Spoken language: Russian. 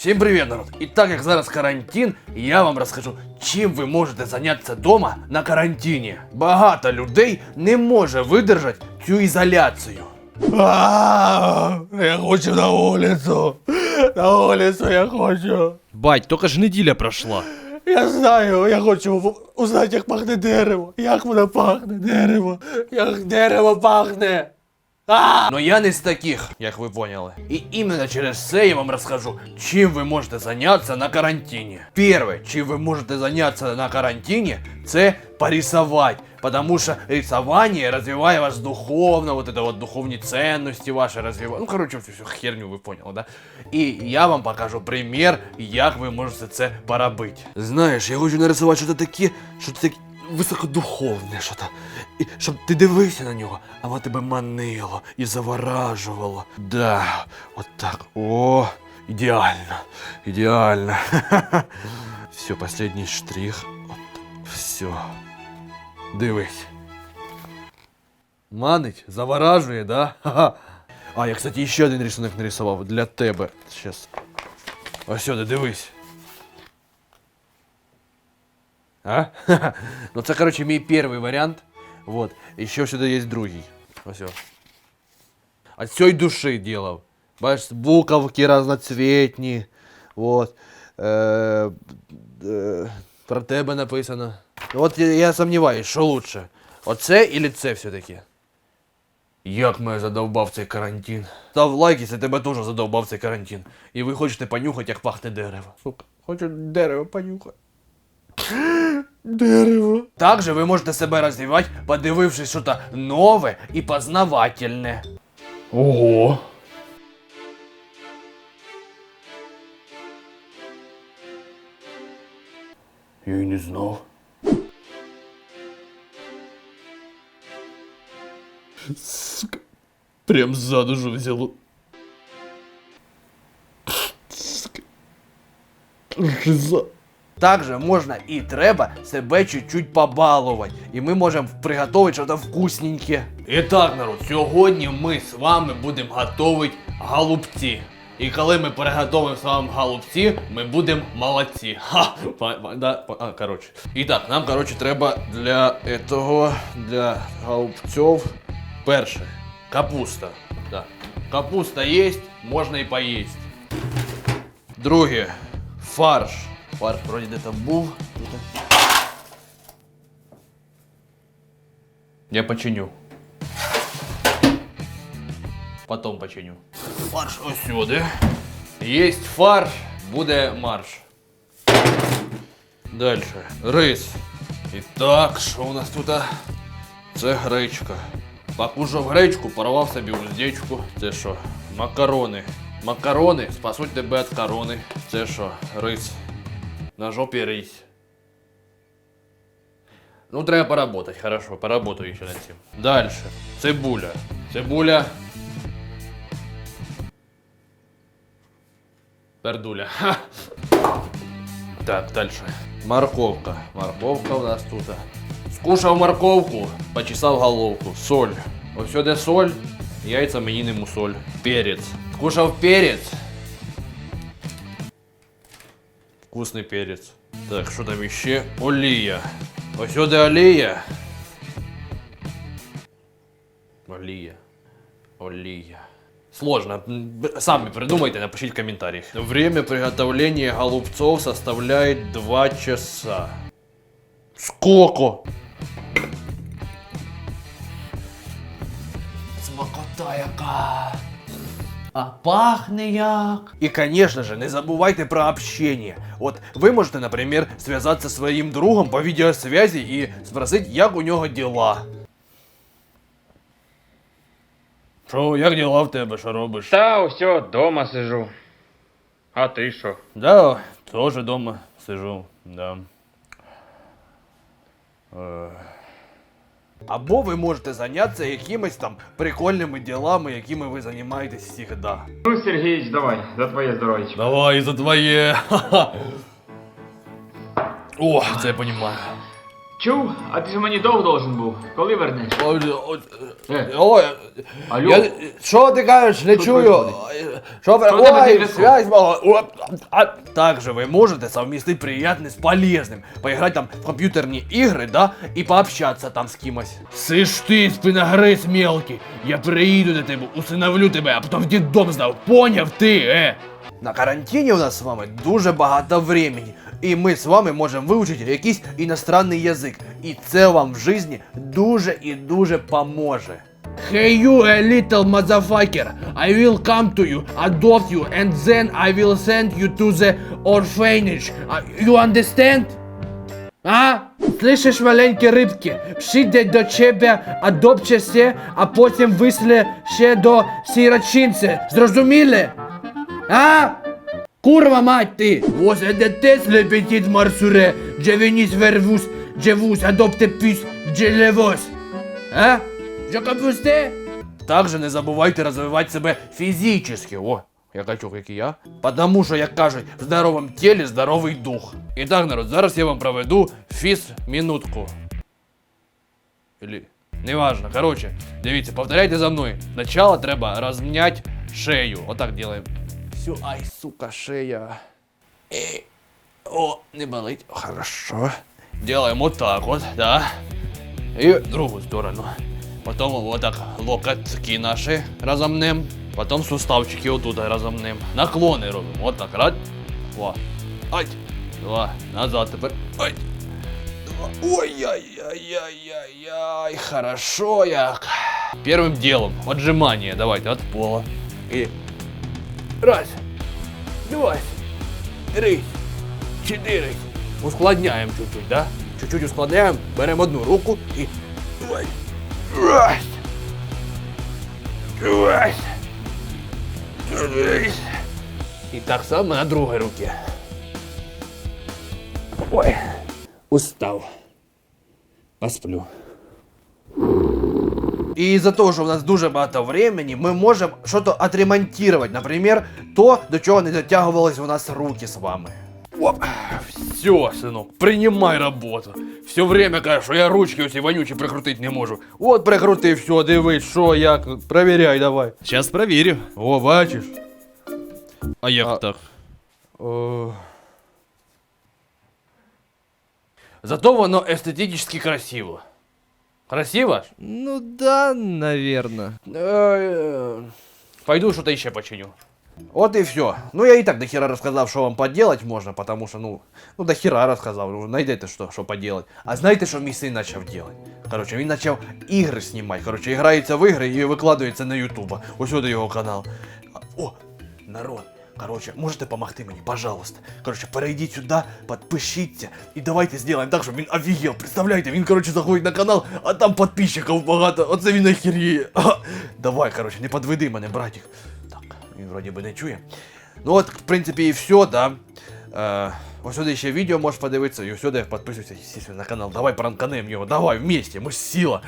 Всім привіт, народ! І так як зараз карантин, я вам розкажу, чим ви можете зайнятися вдома на карантині. Багато людей не може видержати цю ізоляцію. А, Я хочу на вулицю. На вулицю я хочу. Бать, тільки ж неділя пройшла. Я знаю, я хочу в- узнати, як пахне дерево. Як воно пахне, дерево. Як дерево пахне. А! Но я не з таких, як ви поняли. І іменно через це я вам розкажу, чим ви можете зайнятися на карантині. Перше, чим ви можете зайнятися на карантині, це порисовать. Потому что рисование развивает вас духовно, вот это вот духовні ценности ваши развивает. Ну, короче, всю, всю херню ви поняли, да? І я вам покажу пример, як ви можете це поробити. Знаєш, я хочу нарисувати щось таке, що таке високодуховне, що то. І щоб ти дивився на нього, а воно тебе манило і заворажувало. Да, от так. О, ідеально. Ідеально. Все, последний штрих. От, все. Дивись. Манить, заворажує, да? Ха-ха. А, я, кстати, ще один рисунок нарисував для тебе. Щас. Ось сюди, дивись. А? Ну це, короче, мій перший варіант. Вот. І ще сюди є другий. Ось. От цієї душі делав. Бачиш, буковки разноцветні. Вот. Е, е, про тебе написано. От я, я сумніваюсь, що лучше. Оце или це все-таки? Як мене задовбав цей карантин. Став лайк, якщо тебе теж задовбав цей карантин. І ви хочете понюхати, як пахне дерево. Сука, хочу дерево понюхати. Дерево. Также ви можете себе розвивати, подивившись щось нове і познавательне. Ого. Я й не знав. Сука. Прям за душу взяло. Сука. Жиза. Также можна і треба себе чуть-чуть побалувати. І ми можемо приготувати щось вкусненьке. І так, народ, сьогодні ми з вами будемо готувати голубці. І коли ми приготуємо з вами голубці, ми будемо молодці. Ха! Да, а, коротше. І так, нам, коротше, треба для этого, для голубців, перше, капуста. Да. Капуста є, можна і поїсти. Друге. Фарш. Фарш вроді де там був. Тут. Я починю. Потом починю. Фарш ось сюди. Єсть фарш, буде марш. Дальше. Рис. І так, що у нас тут? Це гречка. Покушав гречку, порвав собі уздечку. Це що? Макарони. Макарони спасуть тебе від корони. Це що? Рис. На жопі рись. Ну, треба поработать, хорошо, поработаю ще над цим. Дальше. Цибуля. Цибуля. Пердуля. Так, дальше. Морковка. Морковка у нас тут. Скушав морковку, почесав головку. Соль. Ось сюди соль, яйця мені не мусоль. Перець. Скушав перець. Вкусний перець. Так, що там іще? Олія. Ось сюди олія. Олія. Олія. Сложно. М, б- Сами придумайте, напишите в комментариях. Время приготовления голубцов составляет 2 часа. Сколько? Смакота яка. А пахне як. І, конечно же, не забувайте про общение. От ви можете, наприклад, зв'язатися зі своїм другом по відеосвязі і спросити, як у нього діла. Що, як діла в тебе, що робиш? Та все, дома сижу. А ти що? Да, тоже дома сижу, да. Або ви можете зайнятися якимись там прикольними ділами, якими ви займаєтесь завжди. Ну, Сергійович, давай, за твоє здоров'я. Давай за твоє. О, це я понимаю. Чув? А ти ж мені довг должен був. Коли вернеш? Ой, ой, Е, Ой, алло. я, що ти кажеш, не Що чую. происходит? Що ви, Що в тебе з ой, ігроком? связь мала. О, а также вы можете совместить приятное с полезным. Поиграть там в компьютерные игры, да, и пообщаться там с кимось. Сиш ти, спиногриз мелкий. Я приїду до тебе, усиновлю тебе, а потім в діддом здав. Поняв ти, е? На карантині у нас з вами дуже багато времени. І ми з вами можемо вивчити якийсь іностранний язик. І це вам в житті дуже і дуже поможе. Hey you a little motherfucker, I will come to you, adopt you, and then I will send you to the orphanage. Uh, You understand? А? Слышиш, маленькі рибки, прийде до тебе, адопчеся, а потім висле ще до сірочинці. Зрозуміли? А? Kurva mать ты! Vos êtes le petit marsure, je venis vers vous, je vous adopte plus, je le vos. А? Що капусте? Также не забувайте розвивати себе фізично. О, я качок, як і я. Потому що, як кажуть, в здоровому тілі здоровий дух. І так, народ, зараз я вам проведу фіз-минутку. Или... Неважно, короче, дивіться, повторяйте за мною. Спочатку треба розм'ять шею. Отак делаем. Все, ай, сука, шея. Э, О, не болить. Хорошо. Делаем вот так вот, да. И в другую сторону. Потом вот так локотки наши разомнем. Потом суставчики вот тут разомнем. Наклоны робим. Вот так. Раз. Два. Ай. Два. Назад теперь. Ай. Два. Ой-яй-яй-яй-яй. Хорошо як. Первым делом отжимание. Давайте от пола. И Раз, два, три, чотири. Ускладняємо чуть-чуть, да? Чуть-чуть ускладняємо, беремо одну руку і. Ой. Раз. Раз. І так само на другій руці. Ой. Устав. Посплю. І із-за того, що в нас дуже багато времени, ми можемо щось отремонтувати. Наприклад, то, до чого не дотягувались у нас руки з вами. Оп. Все, сынок, принимай работу. Все время кажеш, що я ручки оці вонючі прикрутити не можу. От прикрути, все, дивись, що, як, провіряй давай. Сейчас проверю. О, бачиш? А як А- так? О. Зато воно естетично красиво. Красиво ж? Ну да, наверное. Э, Пойду что-то еще починю. Вот и все. Ну я и так до хера рассказал, что вам поделать можно, потому что, ну, ну до хера рассказал. Ну, найдете что, что поделать. А знаете, що мій син почав делать? Короче, він почав ігри знімати. Короче, грається в ігри і викладається на Ютуба. Ось сюди його канал. А, О, народ. Короче, можете помогти мені, пожалуйста. Короче, перейдіть сюди, підпишіться і давайте зробимо так, щоб він офігел. Представляєте, він, короче, заходить на канал, а там підписчиків багато. Оце він охеріє. Давай, короче, не подведи мене, братик. Так, він вроді би не чує. Ну от, в принципі, і все, да. Е, ось сюди ще відео можеш подивитися, і ось сюди підписуйся, естественно, на канал. Давай пранканем його, давай, вместе, ми ж сила.